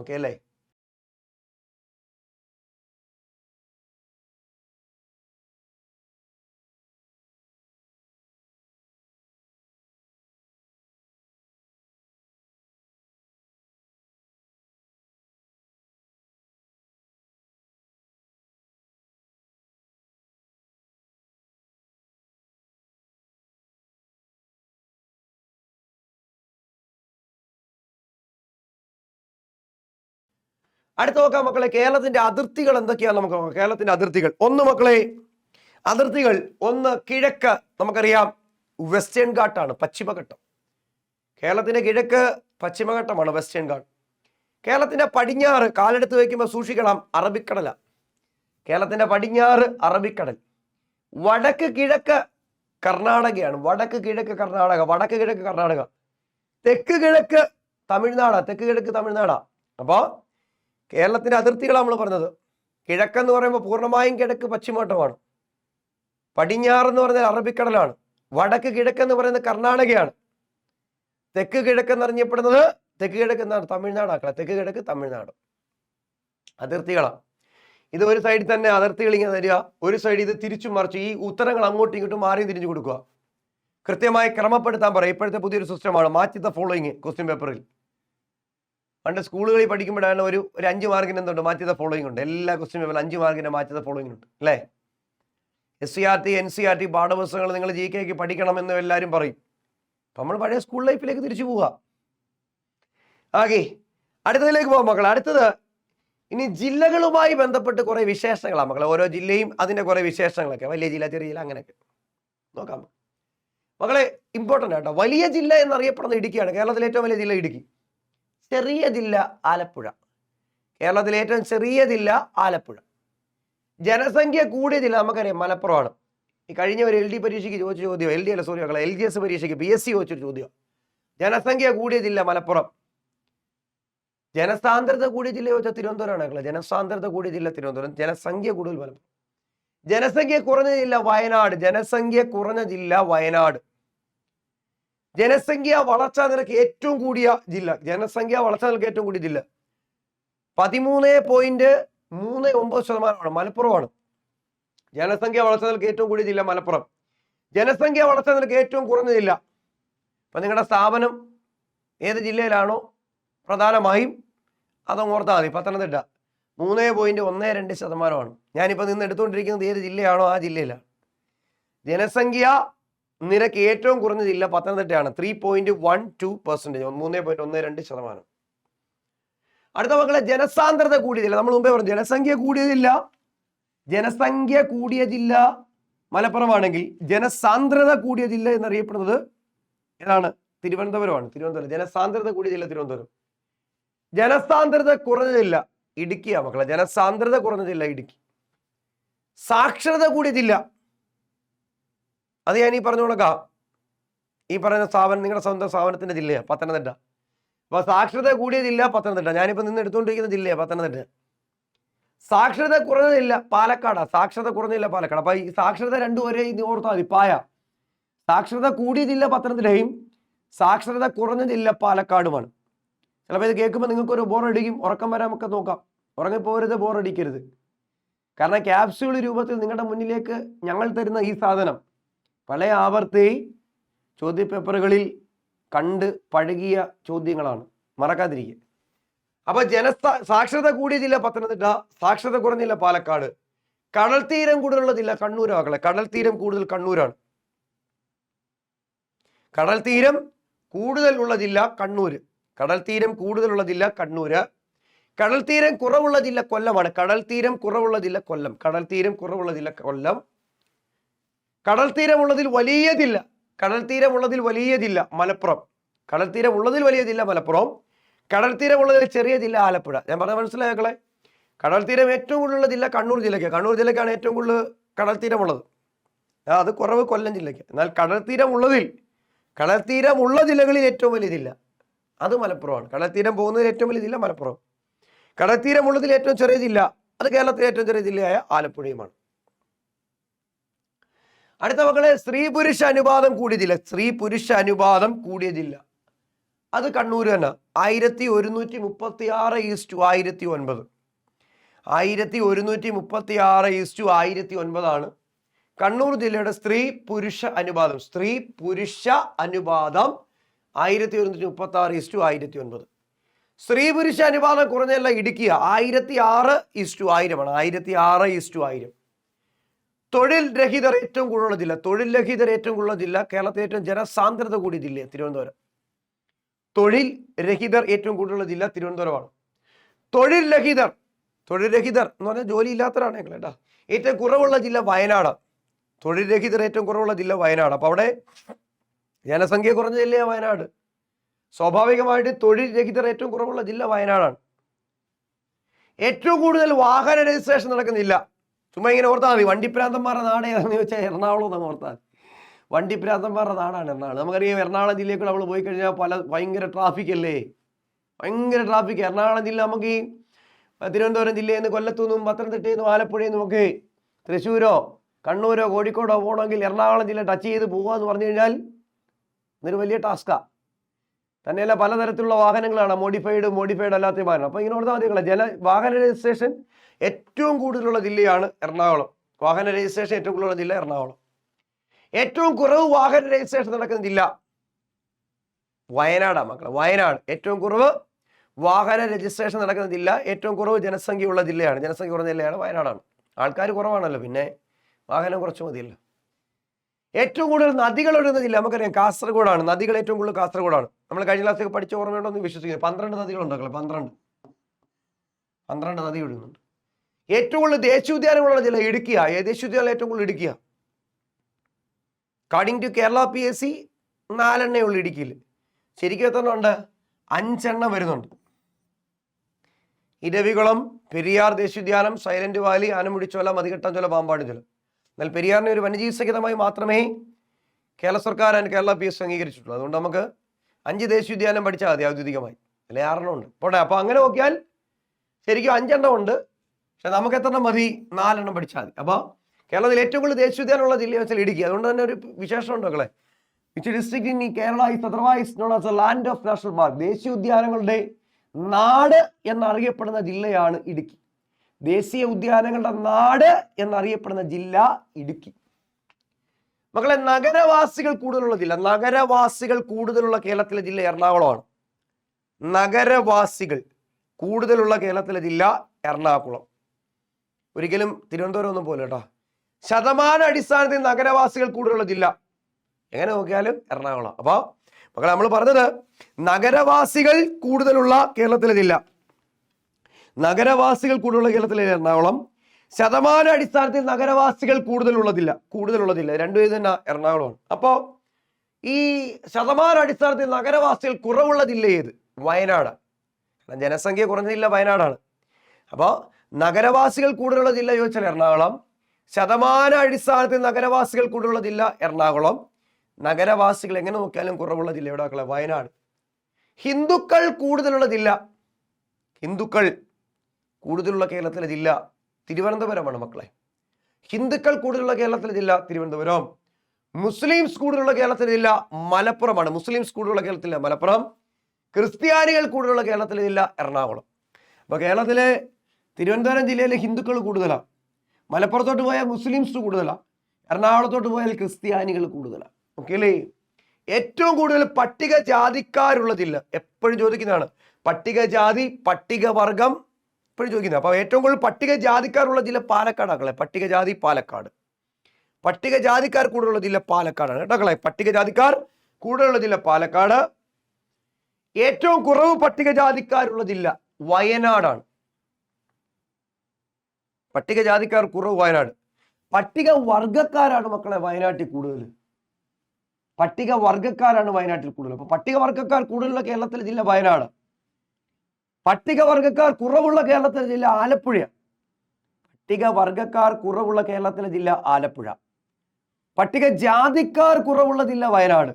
ഓക്കെ അല്ലേ? അടുത്ത നോക്കാം മക്കളെ കേരളത്തിന്റെ അതിർത്തികൾ എന്തൊക്കെയാണ് നമുക്ക് കേരളത്തിന്റെ അതിർത്തികൾ. ഒന്ന് മക്കളെ അതിർത്തികൾ. ഒന്ന് കിഴക്ക് നമുക്കറിയാം. വെസ്റ്റേൺ ഘാട്ടാണ് പശ്ചിമഘട്ടം. കേരളത്തിന്റെ കിഴക്ക് പശ്ചിമഘട്ടമാണ് വെസ്റ്റേൺ ഘാട്ട്. കേരളത്തിന്റെ പടിഞ്ഞാറ് കാലെടുത്ത് വയ്ക്കുമ്പോൾ സൂക്ഷിക്കണം അറബിക്കടല. കേരളത്തിന്റെ പടിഞ്ഞാറ് അറബിക്കടൽ. വടക്ക് കിഴക്ക് കർണാടകയാണ്. വടക്ക് കിഴക്ക് കർണാടക. വടക്ക് കിഴക്ക് കർണാടക. തെക്ക് കിഴക്ക് തമിഴ്നാടാ. തെക്ക് കിഴക്ക് തമിഴ്നാടാ. അപ്പോൾ കേരളത്തിന്റെ അതിർത്തികളാണ് നമ്മൾ പറഞ്ഞത്. കിഴക്കെന്ന് പറയുമ്പോൾ പൂർണമായും കിഴക്ക് പശ്ചിമഘട്ടമാണ്. പടിഞ്ഞാറെന്ന് പറഞ്ഞാൽ അറബിക്കടലാണ്. വടക്ക് കിഴക്കെന്ന് പറയുന്നത് കർണാടകയാണ്. തെക്ക് കിഴക്കെന്ന് അറിയപ്പെടുന്നത് തെക്ക് കിഴക്ക് എന്നാണ് തമിഴ്നാടാക്കളെ തെക്ക് കിഴക്ക് തമിഴ്നാട്. അതിർത്തികളാണ് ഇത് ഒരു സൈഡിൽ തന്നെ അതിർത്തികൾ ഇങ്ങനെ തരിക. ഒരു സൈഡ് ഇത് തിരിച്ചു മറിച്ച് ഈ ഉത്തരങ്ങൾ അങ്ങോട്ടും ഇങ്ങോട്ടും മാറിയും തിരിഞ്ഞു കൊടുക്കുക കൃത്യമായി ക്രമപ്പെടുത്താൻ പറയും. ഇപ്പോഴത്തെ പുതിയൊരു സിസ്റ്റമാണ് മാറ്റി ദ ഫോളോയിങ് ക്വസ്റ്റ്യൻ പേപ്പറിൽ പണ്ട് സ്കൂളുകളിൽ പഠിക്കുമ്പോഴാണ് ഒരു ഒരു അഞ്ച് മാർക്കിന് എന്തുണ്ട്? മാറ്റിയത് ഫോളോയിങ് ഉണ്ട്. എല്ലാ ക്വസ്റ്റ്യൻ പേപ്പറിൽ അഞ്ച് മാർക്കിന്റെ മാറ്റിയത് ഫോളോയിങ് ഉണ്ട്. അല്ലേ? S C R T N C R T പാഠപുസ്തകങ്ങൾ നിങ്ങൾ ജി കെക്ക് പഠിക്കണമെന്ന് എല്ലാവരും പറയും. അപ്പം നമ്മൾ പഴയ സ്കൂൾ ലൈഫിലേക്ക് തിരിച്ചു പോവുക. ആകെ അടുത്തതിലേക്ക് പോകാം മക്കളെ. അടുത്തത് ഇനി ജില്ലകളുമായി ബന്ധപ്പെട്ട് കുറേ വിശേഷങ്ങളാണ് മക്കളെ. ഓരോ ജില്ലയും അതിന്റെ കുറേ വിശേഷങ്ങളൊക്കെ. വലിയ ജില്ല ചെറിയ ജില്ല അങ്ങനെയൊക്കെ. നോക്കാം. മക്കളെ ഇമ്പോർട്ടന്റ് ആട്ടോ. വലിയ ജില്ല എന്നറിയപ്പെടുന്ന ഇടുക്കിയാണ്. കേരളത്തിലെ ഏറ്റവും വലിയ ജില്ല ഇടുക്കി. ചെറിയ ജില്ല ആലപ്പുഴ. കേരളത്തിലെ ഏറ്റവും ചെറിയ ജില്ല ആലപ്പുഴ. ജനസംഖ്യ കൂടിയ ജില്ല നമുക്കറിയാം മലപ്പുറമാണ്. ഈ കഴിഞ്ഞ ഒരു എൽ ഡി പരീക്ഷയ്ക്ക് ചോദിച്ച ചോദ്യം എൽ ഡി അല്ല സോറി എൽ ജി എസ് പരീക്ഷയ്ക്ക് പി എസ് സി ചോദിച്ചൊരു ചോദ്യം. ജനസംഖ്യ കൂടിയ ജില്ല മലപ്പുറം. ജനസാന്ദ്രത കൂടിയ ജില്ല ചോദിച്ചാൽ തിരുവനന്തപുരമാണ് മക്കളെ. ജനസാന്ദ്രത കൂടിയ ജില്ല തിരുവനന്തപുരം. ജനസംഖ്യ കൂടുതൽ മലപ്പുറം. ജനസംഖ്യ കുറഞ്ഞ ജില്ല വയനാട്. ജനസംഖ്യ കുറഞ്ഞ ജില്ല വയനാട്. ജനസംഖ്യ വളർച്ചാ നിരക്ക് ഏറ്റവും കൂടിയ ജില്ല. ജനസംഖ്യ വളർച്ചാ നിരക്ക് ഏറ്റവും കൂടിയ ജില്ല. പതിമൂന്ന് പോയിന്റ് മൂന്ന് ഒമ്പത് ശതമാനമാണ്. മലപ്പുറമാണ്. ജനസംഖ്യ വളർച്ചാ നിരക്ക് ഏറ്റവും കൂടിയ ജില്ല മലപ്പുറം. ജനസംഖ്യ വളർച്ചാ നിരക്ക് ഏറ്റവും കുറഞ്ഞ ജില്ല. അപ്പം നിങ്ങളുടെ സ്ഥാപനം ഏത് ജില്ലയിലാണോ? പ്രധാനമായും അതങ്ങ് ഓർത്താൽ മതി. പത്തനംതിട്ട. മൂന്ന് പോയിന്റ് ഒന്ന് രണ്ട് ശതമാനമാണ്. ഞാനിപ്പോൾ നിന്ന് എടുത്തുകൊണ്ടിരിക്കുന്നത് ഏത് ജില്ലയാണോ ആ ജില്ലയിലാണ്. ജനസംഖ്യ നിരക്ക് ഏറ്റവും കുറഞ്ഞ ജില്ല പത്തനംതിട്ടയാണ്. Three point one two percentage മൂന്ന് പോയിന്റ് ഒന്ന് രണ്ട് ശതമാനം. അടുത്ത മക്കളെ ജനസാന്ദ്രത കൂടിയ ജില്ല നമ്മൾ മുമ്പേ പറഞ്ഞു ജനസംഖ്യ കൂടിയ ജില്ല ജനസംഖ്യ കൂടിയ ജില്ല മലപ്പുറമാണെങ്കിൽ ജനസാന്ദ്രത കൂടിയ ജില്ല എന്നറിയപ്പെടുന്നത് ഏതാണ്? തിരുവനന്തപുരമാണ്. തിരുവനന്തപുരം. ജനസാന്ദ്രത കൂടിയ ജില്ല തിരുവനന്തപുരം. ജനസാന്ദ്രത കുറഞ്ഞ ജില്ല ഇടുക്കിയാ മക്കളെ. ജനസാന്ദ്രത കുറഞ്ഞ ജില്ല ഇടുക്കി. സാക്ഷരത കൂടിയ ജില്ല അത് ഞാൻ ഈ പറഞ്ഞു കൊടുക്കാം ഈ പറയുന്ന സ്ഥാപനം നിങ്ങളുടെ സ്വന്തം സ്ഥാപനത്തിന്റെ ജില്ലയാണ് പത്തനംതിട്ട. അപ്പൊ സാക്ഷരത കൂടിയ ജില്ല പത്തനംതിട്ട. ഞാനിപ്പോ നിന്ന് എടുത്തുകൊണ്ടിരിക്കുന്ന ജില്ലയാണ് പത്തനംതിട്ട. സാക്ഷരത കുറഞ്ഞതില്ല പാലക്കാടാ. സാക്ഷരത കുറഞ്ഞില്ല പാലക്കാട്. അപ്പൊ ഈ സാക്ഷരത രണ്ടും ഒരേ ഇത് ഓർത്താൽ മതി പായ. സാക്ഷരത കൂടിയ ജില്ല പത്തനംതിട്ടയും. സാക്ഷരത കുറഞ്ഞ ജില്ല പാലക്കാടുമാണ്. ചിലപ്പോൾ ഇത് കേൾക്കുമ്പോൾ നിങ്ങൾക്കൊരു ബോറടിക്കും. ഉറക്കം വരാമൊക്കെ നോക്കാം. ഉറങ്ങിപ്പോരുത് ബോറടിക്കരുത്. കാരണം ക്യാപ്സ്യൂൾ രൂപത്തിൽ നിങ്ങളുടെ മുന്നിലേക്ക് ഞങ്ങൾ തരുന്ന ഈ സാധനം പല ആവർത്തി ചോദ്യപേപ്പറുകളിൽ കണ്ട് പഴകിയ ചോദ്യങ്ങളാണ്. മറക്കാതിരിക്കുക. അപ്പൊ ജനസാ സാക്ഷരത കൂടിയ ജില്ല പത്തനംതിട്ട സാക്ഷരത കുറഞ്ഞ ജില്ല പാലക്കാട്. കടൽ തീരം കൂടുതലുള്ള ജില്ല കണ്ണൂരാകളെ കടൽ തീരം കൂടുതൽ കണ്ണൂരാണ്. കടൽ തീരം കൂടുതൽ ഉള്ള ജില്ല കണ്ണൂര്. കടൽ തീരം കൂടുതലുള്ള ജില്ല കണ്ണൂര്. കടൽ തീരം കുറവുള്ള ജില്ല കൊല്ലമാണ്. കടൽ തീരം കുറവുള്ള ജില്ല കൊല്ലം. കടൽ തീരം കുറവുള്ള ജില്ല കൊല്ലം. കടൽ തീരമുള്ളതിൽ വലിയ ജില്ല കടൽ തീരമുള്ളതിൽ വലിയ ജില്ല മലപ്പുറം. കടൽ തീരമുള്ളതിൽ വലിയ ജില്ല മലപ്പുറം. കടൽ തീരമുള്ളതിൽ ചെറിയ ജില്ല ആലപ്പുഴ. ഞാൻ പറഞ്ഞ മനസ്സിലാക്കളെ കടൽ തീരം ഏറ്റവും കൂടുതലുള്ള ജില്ല കണ്ണൂർ ജില്ലയ്ക്ക്. കണ്ണൂർ ജില്ലയ്ക്കാണ് ഏറ്റവും കൂടുതൽ കടൽ തീരമുള്ളത് അത് കുറവ് കൊല്ലം ജില്ലയ്ക്ക്. എന്നാൽ കടൽ തീരമുള്ളതിൽ കടൽ തീരമുള്ള ജില്ലകളിൽ ഏറ്റവും വലിയ ജില്ല അത് മലപ്പുറമാണ്. കടൽ തീരം പോകുന്നതിൽ ഏറ്റവും വലിയ ജില്ല മലപ്പുറം. കടൽ തീരമുള്ളതിൽ ഏറ്റവും ചെറിയ ജില്ല അത് കേരളത്തിലെ ഏറ്റവും ചെറിയ ജില്ലയായ ആലപ്പുഴയുമാണ്. അടുത്ത മക്കളെ സ്ത്രീ പുരുഷ അനുപാതം കൂടിയ ജില്ല സ്ത്രീ പുരുഷ അനുപാതം കൂടിയ ജില്ല അത് കണ്ണൂർ തന്നെ. ആയിരത്തി ഒരുന്നൂറ്റി മുപ്പത്തി ആറ് ഈസ്റ്റു ആയിരത്തി ഒൻപത്. ആയിരത്തി ഒരുന്നൂറ്റി മുപ്പത്തി ആറ് ഈസ്റ്റു ആയിരത്തി ഒൻപതാണ്. കണ്ണൂർ ജില്ലയുടെ സ്ത്രീ പുരുഷ അനുപാതം. സ്ത്രീ പുരുഷ അനുപാതം ആയിരത്തി ഒരുന്നൂറ്റി മുപ്പത്തി ആറ് ഈസ്റ്റു ആയിരത്തി ഒൻപത്. സ്ത്രീ പുരുഷ അനുപാതം കുറഞ്ഞല്ല ഇടുക്കിയ. ആയിരത്തി ആറ് ഈസ്റ്റു ആയിരമാണ്. ആയിരത്തി ആറ് ഈസ്റ്റു ആയിരം. തൊഴിൽ രഹിതർ ഏറ്റവും കൂടുതലുള്ള ജില്ല തൊഴിൽ രഹിതർ ഏറ്റവും കൂടുതലുള്ള ജില്ല കേരളത്തിലെ ഏറ്റവും ജനസാന്ദ്രത കൂടിയ ജില്ല തിരുവനന്തപുരം. തൊഴിൽ രഹിതർ ഏറ്റവും കൂടുതലുള്ള ജില്ല തിരുവനന്തപുരമാണ്. തൊഴിൽ രഹിതർ തൊഴിൽ രഹിതർ എന്ന് പറഞ്ഞാൽ ജോലി ഇല്ലാത്തവരാണ് ഞങ്ങൾ കേട്ടോ. ഏറ്റവും കുറവുള്ള ജില്ല വയനാട്. തൊഴിൽ രഹിതർ ഏറ്റവും കുറവുള്ള ജില്ല വയനാട്. അപ്പോൾ അവിടെ ജനസംഖ്യ കുറഞ്ഞ ജില്ലയാണ് വയനാട്? സ്വാഭാവികമായിട്ട് തൊഴിൽ രഹിതർ ഏറ്റവും കുറവുള്ള ജില്ല വയനാടാണ്. ഏറ്റവും കൂടുതൽ വാഹന രജിസ്ട്രേഷൻ നടക്കുന്ന ജില്ല ചുമ്മാ ഇങ്ങനെ ഓർത്താൽ മതി. വണ്ടിപ്രാന്തന്മാരുടെ നാട് ഏതാണെന്ന് ചോദിച്ചാൽ എറണാകുളം എന്നാണ് ഓർത്താൽ മതി. വണ്ടിപ്രാന്തന്മാരുടെ നാടാണ് എറണാകുളം. നമുക്കറിയാം എറണാകുളം ജില്ലയിൽ നമ്മൾ പോയി കഴിഞ്ഞാൽ പല ഭയങ്കര ട്രാഫിക് അല്ലേ? ഭയങ്കര ട്രാഫിക് എറണാകുളം ജില്ല നമുക്ക് ഈ തിരുവനന്തപുരം ജില്ലയിൽ നിന്ന് കൊല്ലത്തു നിന്നും പത്തനംതിട്ടയിൽ നിന്നും ആലപ്പുഴയിൽ നിന്നും ഒക്കെ തൃശ്ശൂരോ കണ്ണൂരോ കോഴിക്കോടോ പോകണമെങ്കിൽ എറണാകുളം ജില്ല ടച്ച് ചെയ്ത് പോകുക എന്ന് പറഞ്ഞു കഴിഞ്ഞാൽ ഇതൊരു വലിയ ടാസ്കാണ് തന്നെയല്ല പലതരത്തിലുള്ള വാഹനങ്ങളാണ്. മോഡിഫൈഡ് മോഡിഫൈഡ് അല്ലാത്ത വാഹനം. അപ്പോൾ ഇങ്ങനെ ഓർത്താൽ മതികളെ ജല വാഹന രജിസ്ട്രേഷൻ ഏറ്റവും കൂടുതലുള്ള ജില്ലയാണ് എറണാകുളം. വാഹന രജിസ്ട്രേഷൻ ഏറ്റവും കൂടുതലുള്ള ജില്ല എറണാകുളം. ഏറ്റവും കുറവ് വാഹന രജിസ്ട്രേഷൻ നടക്കുന്ന ജില്ല വയനാടാണ് മക്കളെ. വയനാട്. ഏറ്റവും കുറവ് വാഹന രജിസ്ട്രേഷൻ നടക്കുന്ന ജില്ല ഏറ്റവും കുറവ് ജനസംഖ്യയുള്ള ജില്ലയാണ്. ജനസംഖ്യ കുറഞ്ഞ ജില്ലയാണ് വയനാടാണ്. ആൾക്കാർ കുറവാണല്ലോ. പിന്നെ വാഹനം കുറച്ച് മതിയല്ലോ. ഏറ്റവും കൂടുതൽ നദികൾ ഒഴുകുന്ന ജില്ല നമുക്കറിയാം കാസർഗോഡാണ്. നദികൾ ഏറ്റവും കൂടുതൽ കാസർഗോഡാണ്. നമ്മൾ കഴിഞ്ഞ ക്ലാസ്സിൽ പഠിച്ച ഓർമ്മയുണ്ടോ എന്ന് വിശ്വസിക്കുന്നു. പന്ത്രണ്ട് നദികൾ ഉണ്ടാക്കല പന്ത്രണ്ട്. പന്ത്രണ്ട് നദി ഒഴുകുന്നുണ്ട്. ഏറ്റവും കൂടുതൽ ദേശീയോദ്യാനങ്ങളുള്ള ജില്ല ഇടുക്കിയ ദേശീയോദ്യാനം ഏറ്റവും കൂടുതൽ ഇടുക്കിയ according to Kerala P S C നാലെണ്ണേ ഉള്ളു ഇടുക്കിയിൽ. ശരിക്കും എത്ര ഉണ്ട്? അഞ്ചെണ്ണം വരുന്നുണ്ട്. ഇരവികുളം പെരിയാർ ദേശീയോദ്യാനം സൈലന്റ് വാലി ആനമുടിച്ചോല മതികെട്ടാഞ്ചോല പാമ്പാടിച്ചോല എന്നാൽ പെരിയാറിനെ ഒരു വന്യജീവി സഹിതമായി മാത്രമേ കേരള സർക്കാർ ആൻഡ് കേരള പി എസ് അംഗീകരിച്ചിട്ടുള്ളൂ. അതുകൊണ്ട് നമുക്ക് അഞ്ച് ദേശീയോദ്യാനം പഠിച്ചാൽ മതി ഔദ്യോഗികമായി. അല്ലെ? ആറെണ്ണം ഉണ്ട്. പോട്ടെ അപ്പോൾ അങ്ങനെ നോക്കിയാൽ ശരിക്കും അഞ്ചെണ്ണം ഉണ്ട്. പക്ഷെ നമുക്ക് എത്രണ്ണം മതി? നാലെണ്ണം പഠിച്ചാൽ മതി. അപ്പോൾ കേരളത്തിൽ ഏറ്റവും കൂടുതൽ ദേശീയോദ്യാനമുള്ള ജില്ല വെച്ചാൽ ഇടുക്കി. അതുകൊണ്ട് തന്നെ ഒരു വിശേഷം ഉണ്ട് മക്കളെ. Which district in Kerala is otherwise known as a land of national park ദേശീയോദ്യാനങ്ങളുടെ നാട് എന്നറിയപ്പെടുന്ന ജില്ലയാണ് ഇടുക്കി. ദേശീയ ഉദ്യാനങ്ങളുടെ നാട് എന്നറിയപ്പെടുന്ന ജില്ല ഇടുക്കി. മക്കളെ നഗരവാസികൾ കൂടുതലുള്ള ജില്ല നഗരവാസികൾ കൂടുതലുള്ള കേരളത്തിലെ ജില്ല എറണാകുളമാണ്. നഗരവാസികൾ കൂടുതലുള്ള കേരളത്തിലെ ജില്ല എറണാകുളം. ഒരിക്കലും തിരുവനന്തപുരം ഒന്നും പോലെ കേട്ടോ. ശതമാന അടിസ്ഥാനത്തിൽ നഗരവാസികൾ കൂടുതലുള്ള ജില്ല. എങ്ങനെ നോക്കിയാലും എറണാകുളം. അപ്പോൾ മക്കളെ നമ്മൾ പറഞ്ഞത് നഗരവാസികൾ കൂടുതലുള്ള കേരളത്തിലെ ജില്ല. നഗരവാസികൾ കൂടുതലുള്ള കേരളത്തിലെ എറണാകുളം ശതമാന അടിസ്ഥാനത്തിൽ നഗരവാസികൾ കൂടുതലുള്ളതില്ല കൂടുതലുള്ളതില്ല. രണ്ടുപേരും തന്നെ എറണാകുളമാണ്. അപ്പോൾ ഈ ശതമാന അടിസ്ഥാനത്തിൽ നഗരവാസികൾ കുറവുള്ള ഏത് വയനാട്. കാരണം ജനസംഖ്യ കുറഞ്ഞ ജില്ല വയനാടാണ്. അപ്പോൾ നഗരവാസികൾ കൂടുതലുള്ള ജില്ല ചോദിച്ചാൽ എറണാകുളം. ശതമാന അടിസ്ഥാനത്തിൽ നഗരവാസികൾ കൂടുതലുള്ള ജില്ല എറണാകുളം. നഗരവാസികൾ എങ്ങനെ നോക്കിയാലും കുറവുള്ള ജില്ല എവിടെ വയനാട്. ഹിന്ദുക്കൾ കൂടുതലുള്ള ജില്ല ഹിന്ദുക്കൾ കൂടുതലുള്ള കേരളത്തിലെ ജില്ല തിരുവനന്തപുരമാണ് മക്കളെ. ഹിന്ദുക്കൾ കൂടുതലുള്ള കേരളത്തിലെ ജില്ല തിരുവനന്തപുരം. മുസ്ലിംസ് കൂടുതലുള്ള കേരളത്തിലെ ജില്ല മലപ്പുറമാണ്. മുസ്ലിംസ് കൂടുതലുള്ള കേരളത്തിലെ മലപ്പുറം. ക്രിസ്ത്യാനികൾ കൂടുതലുള്ള കേരളത്തിലെ ജില്ല എറണാകുളം. അപ്പോൾ കേരളത്തിലെ തിരുവനന്തപുരം ജില്ലയിലെ ഹിന്ദുക്കൾ കൂടുതലാണ് മലപ്പുറത്തോട്ട് പോയാൽ മുസ്ലിംസ് കൂടുതലാണ് എറണാകുളത്തോട്ട് പോയാൽ ക്രിസ്ത്യാനികൾ കൂടുതലാണ് ഓക്കെ അല്ലേ ഏറ്റവും കൂടുതൽ പട്ടികജാതിക്കാരുള്ള ജില്ല എപ്പോഴും ചോദിക്കുന്നതാണ്. പട്ടികജാതി പട്ടികവർഗം എപ്പോഴും ചോദിക്കുന്നത് അപ്പോൾ ഏറ്റവും കൂടുതൽ പട്ടികജാതിക്കാരുള്ള ജില്ല പാലക്കാടാക്കളെ പട്ടികജാതി പാലക്കാട്. പട്ടികജാതിക്കാർ കൂടുതലുള്ള ജില്ല പാലക്കാടാണ്. കേട്ടോക്കളെ പട്ടികജാതിക്കാർ കൂടുതലുള്ള ജില്ല പാലക്കാട്. ഏറ്റവും കുറവ് പട്ടികജാതിക്കാരുള്ള ജില്ല വയനാടാണ്. പട്ടികജാതിക്കാർ കുറവ് വയനാട്. പട്ടിക വർഗക്കാരാണ് മക്കളെ വയനാട്ടിൽ കൂടുതൽ പട്ടിക വർഗക്കാരാണ് വയനാട്ടിൽ കൂടുതൽ അപ്പൊ പട്ടിക വർഗക്കാർ കൂടുതലുള്ള കേരളത്തിലെ ജില്ല വയനാട്. പട്ടികവർഗക്കാർ കുറവുള്ള കേരളത്തിലെ ജില്ല ആലപ്പുഴ പട്ടികവർഗക്കാർ കുറവുള്ള കേരളത്തിലെ ജില്ല ആലപ്പുഴ. പട്ടികജാതിക്കാർ കുറവുള്ള ജില്ല വയനാട്.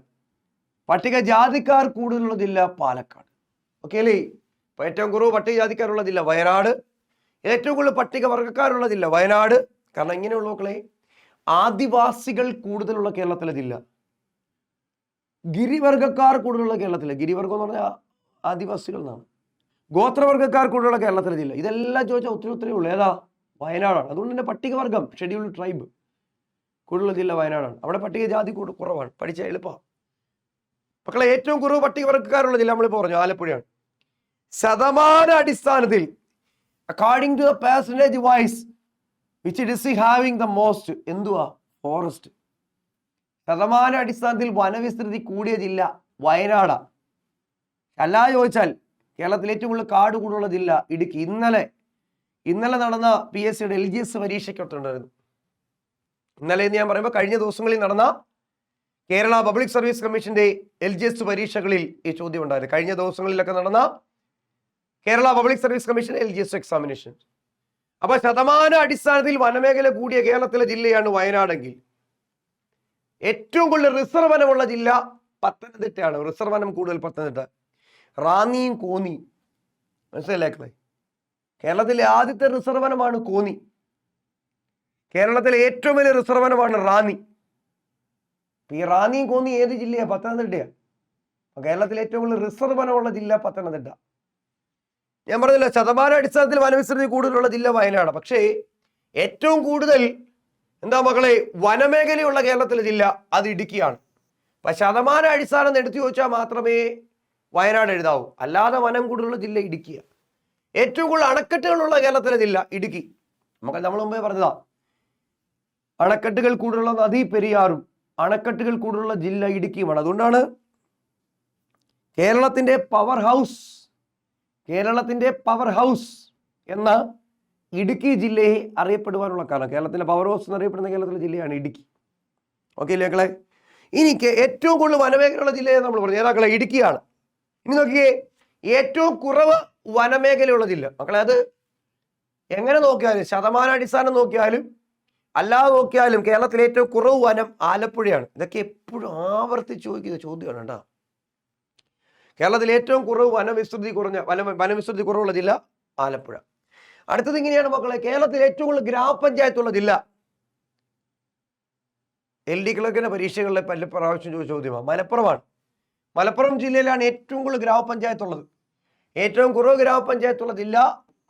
പട്ടികജാതിക്കാർ കൂടുതലുള്ള ജില്ല പാലക്കാട്. ഓക്കെ അല്ലേ? ഏറ്റവും കുറവ് പട്ടിക ജാതിക്കാരുള്ള ജില്ല വയനാട്. ഏറ്റവും കൂടുതൽ പട്ടിക വർഗക്കാരുള്ള ജില്ല വയനാട്. കാരണം ഇങ്ങനെയുള്ള മക്കളെ ആദിവാസികൾ കൂടുതലുള്ള കേരളത്തിലെ ജില്ല. ഗിരിവർഗക്കാർ കൂടുതലുള്ള കേരളത്തിലെ ഗിരിവർഗം എന്ന് പറഞ്ഞാൽ ആദിവാസികൾ എന്നാണ്. ഗോത്രവർഗക്കാർ കൂടുതലുള്ള കേരളത്തിലെ ജില്ല. ഇതെല്ലാം ചോദിച്ചാൽ ഒത്തിരി ഒത്തിരി ഉള്ളൂ. ഏതാ? വയനാടാണ്. അതുകൊണ്ട് തന്നെ പട്ടികവർഗം ഷെഡ്യൂൾഡ് ട്രൈബ് കൂടുതലുള്ള ജില്ല വയനാടാണ്. അവിടെ പട്ടികജാതി കൂടുതൽ കുറവാണ്. പഠിച്ച എളുപ്പമാണ് മക്കളെ ഏറ്റവും കുറവ് പട്ടികവർഗക്കാരുള്ള ജില്ല നമ്മളിപ്പോൾ പറഞ്ഞു? ആലപ്പുഴയാണ്. ശതമാന അടിസ്ഥാനത്തിൽ according to the percentage wise which it is having the most എന്തുവാ? ഫോറസ്റ്റ് ശതമാന അടിസ്ഥാനത്തിൽ വനവിസ്തൃതി കൂടിയ ജില്ല വയനാടാ. അല്ല ചോദിച്ചാൽ കേരളത്തിൽ ഏറ്റവും കൂടുതൽ കാട് കൂടുതലുള്ള ജില്ല ഇടുക്കി. ഇന്നലെ ഇന്നലെ നടന്ന പി എസ് സിയുടെ എൽ ജി എസ് പരീക്ഷയ്ക്കൊത്തുണ്ടായിരുന്നു ഇന്നലെ എന്ന് ഞാൻ പറയുമ്പോൾ കഴിഞ്ഞ ദിവസങ്ങളിൽ നടന്ന കേരള പബ്ലിക് സർവീസ് കമ്മീഷന്റെ എൽ ജി എസ് പരീക്ഷകളിൽ ഈ ചോദ്യം ഉണ്ടായിരുന്നു. കഴിഞ്ഞ ദിവസങ്ങളിലൊക്കെ നടന്ന Kerala public service commission L G S examination. അപ്പൊ ശതമാന അടിസ്ഥാനത്തിൽ വനമേഖല കൂടിയ കേരളത്തിലെ ജില്ലയാണ് വയനാടെങ്കിൽ. ഏറ്റവും കൂടുതൽ റിസർവ് വനമുള്ള ജില്ല പത്തനംതിട്ടയാണ്. റിസർവ് വനം കൂടുതൽ പത്തനംതിട്ട. റാന്നിയും കോന്നി. മനസ്സിലാക്കളെ കേരളത്തിലെ ആദ്യത്തെ റിസർവനമാണ് കോന്നി. കേരളത്തിലെ ഏറ്റവും വലിയ റിസർവനമാണ് റാന്നി. ഈ റാന്നിയും കോന്നി ഏത് ജില്ലയാണ് പത്തനംതിട്ടയാണ് കേരളത്തിലെ ഏറ്റവും വലിയ റിസർവനമുള്ള ജില്ല പത്തനംതിട്ട. ഞാൻ പറഞ്ഞില്ല ശതമാന അടിസ്ഥാനത്തിൽ വനവിസ്തൃതി കൂടുതലുള്ള ജില്ല വയനാട്. പക്ഷേ ഏറ്റവും കൂടുതൽ എന്താ മക്കളെ വനമേഖലയുള്ള കേരളത്തിലെ ജില്ല അത് ഇടുക്കിയാണ്. അപ്പൊ ശതമാന അടിസ്ഥാനം എടുത്തു ചോദിച്ചാൽ മാത്രമേ വയനാട് എഴുതാവൂ. അല്ലാതെ വനം കൂടുതലുള്ള ജില്ല ഇടുക്കിയാണ് ഏറ്റവും കൂടുതൽ അണക്കെട്ടുകളുള്ള കേരളത്തിലെ ജില്ല ഇടുക്കി. നമുക്ക് നമ്മൾ മുമ്പേ പറഞ്ഞതാ. അണക്കെട്ടുകൾ കൂടുതലുള്ള നദി പെരിയാറും അണക്കെട്ടുകൾ കൂടുതലുള്ള ജില്ല ഇടുക്കിയുമാണ്. അതുകൊണ്ടാണ് കേരളത്തിന്റെ പവർ ഹൗസ് കേരളത്തിന്റെ പവർ ഹൗസ് എന്ന ഇടുക്കി ജില്ലയെ അറിയപ്പെടുവാനുള്ള കാരണം. കേരളത്തിലെ പവർ ഹൗസ് എന്ന് അറിയപ്പെടുന്ന കേരളത്തിലെ ജില്ലയാണ് ഇടുക്കി. ഓക്കെ ഇല്ലേ മക്കളെ? ഇനി ഏറ്റവും കൂടുതൽ വനമേഖലയുള്ള ജില്ലയെ നമ്മൾ പറഞ്ഞു. ഏതാക്കളെ ഇടുക്കിയാണ്. ഇനി നോക്കിയേ ഏറ്റവും കുറവ് വനമേഖലയുള്ള ജില്ല മക്കളെ അത് എങ്ങനെ നോക്കിയാലും ശതമാനാടിസ്ഥാനം നോക്കിയാലും അല്ലാതെ നോക്കിയാലും കേരളത്തിലെ ഏറ്റവും കുറവ് വനം ആലപ്പുഴയാണ്. ഇതൊക്കെ എപ്പോഴും ആവർത്തി ചോദിക്കുന്ന ചോദ്യമാണ് കേട്ടോ. കേരളത്തിൽ ഏറ്റവും കുറവ് വനവിസ്തൃതി കുറഞ്ഞ വന വനവിസ്തൃതി കുറവുള്ള ജില്ല ആലപ്പുഴ. അടുത്തത് ഇങ്ങനെയാണ് മക്കളെ കേരളത്തിൽ ഏറ്റവും കൂടുതൽ ഗ്രാമപഞ്ചായത്തുള്ള ജില്ല എൽ ഡി ക്ലർക്കിന്റെ പരീക്ഷകളിലെ പല പ്രാവശ്യം ചോദിച്ച ചോദ്യമാണ്. മലപ്പുറമാണ്. മലപ്പുറം ജില്ലയിലാണ് ഏറ്റവും കൂടുതൽ ഗ്രാമപഞ്ചായത്തുള്ളത്. ഏറ്റവും കുറവ് ഗ്രാമപഞ്ചായത്തുള്ള ജില്ല